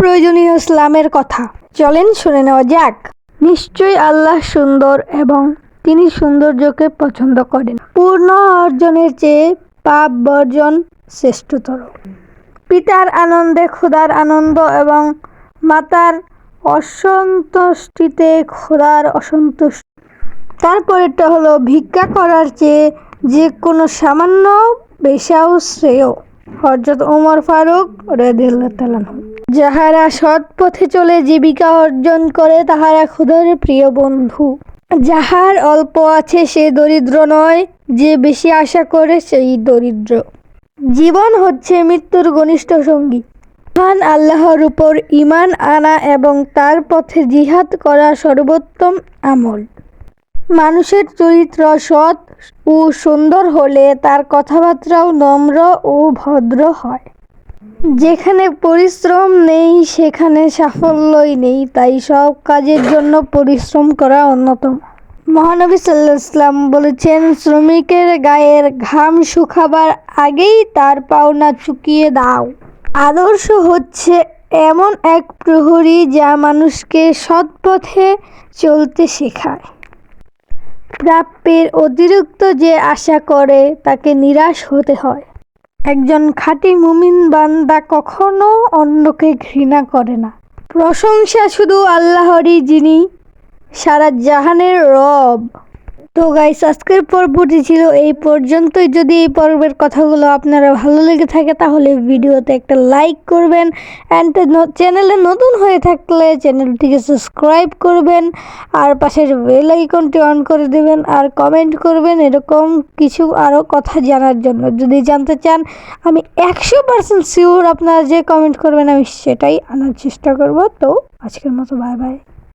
প্রয়োজনীয় ইসলামের কথা। চলেন শুনে নেওয়া যাক। নিশ্চয়ই আল্লাহ সুন্দর এবং তিনি সৌন্দর্যকে পছন্দ করেন। পূর্ণ অর্জনের চেয়ে পাপ বর্জন শ্রেষ্ঠতর। পিতার আনন্দে ক্ষুধার আনন্দ এবং মাতার অসন্তুষ্টিতে ক্ষুধার অসন্তুষ্টি। তারপরেরটা হলো, ভিক্ষা করার চেয়ে যে কোনো সামান্য পেশাও শ্রেয়। হজরত ওমর ফারুক রেদিল্লাহ যাহারা সৎ পথে চলে জীবিকা অর্জন করে, তাহারা ক্ষুধার প্রিয় বন্ধু। যাহার অল্প আছে সে দরিদ্র নয়, যে বেশি আশা করে সেই দরিদ্র। জীবন হচ্ছে মৃত্যুর ঘনিষ্ঠ সঙ্গী। মহান আল্লাহর উপর ইমান আনা এবং তার পথে জিহাদ করা সর্বোত্তম আমল। মানুষের চরিত্র সৎ ও সুন্দর হলে তার কথাবার্তাও নম্র ও ভদ্র হয়। যেখানে পরিশ্রম নেই, সেখানে সাফল্যই নেই। তাই সব কাজের জন্য পরিশ্রম করা অন্যতম। মহানবী সাল্লাহ ইসলাম বলেছেন, শ্রমিকের গায়ের ঘাম শুকাবার আগেই তার পাওনা চুকিয়ে দাও। আদর্শ হচ্ছে এমন এক প্রহরী যা মানুষকে সৎ পথে চলতে শেখায়। প্রাপ্যের অতিরিক্ত যে আশা করে, তাকে নিরাশ হতে হয়। একজন খাঁটি মুমিন বান্দা কখনো অন্যকে ঘৃণা করে না। প্রশংসা শুধু আল্লাহরই যিনি, সারা জাহানের রব। তো গাইস আজকের পর্বটি ছিল এই পর্যন্তই। যদি এই পর্বের কথাগুলো আপনারা ভালো লেগে থাকে, তাহলে ভিডিওতে একটা লাইক করবেন। অ্যান্ড চ্যানেলে নতুন হয়ে থাকলে চ্যানেলটিকে সাবস্ক্রাইব করবেন। আর পাশের বেল আইকনটি অন করে দেবেন। আর কমেন্ট করবেন এরকম কিছু আরও কথা জানার জন্য। যদি জানতে চান, আমি একশো পার্সেন্ট শিওর আপনারা যে কমেন্ট করবেন, আমি সেটাই আনার চেষ্টা করব। তো আজকের মতো বাই বাই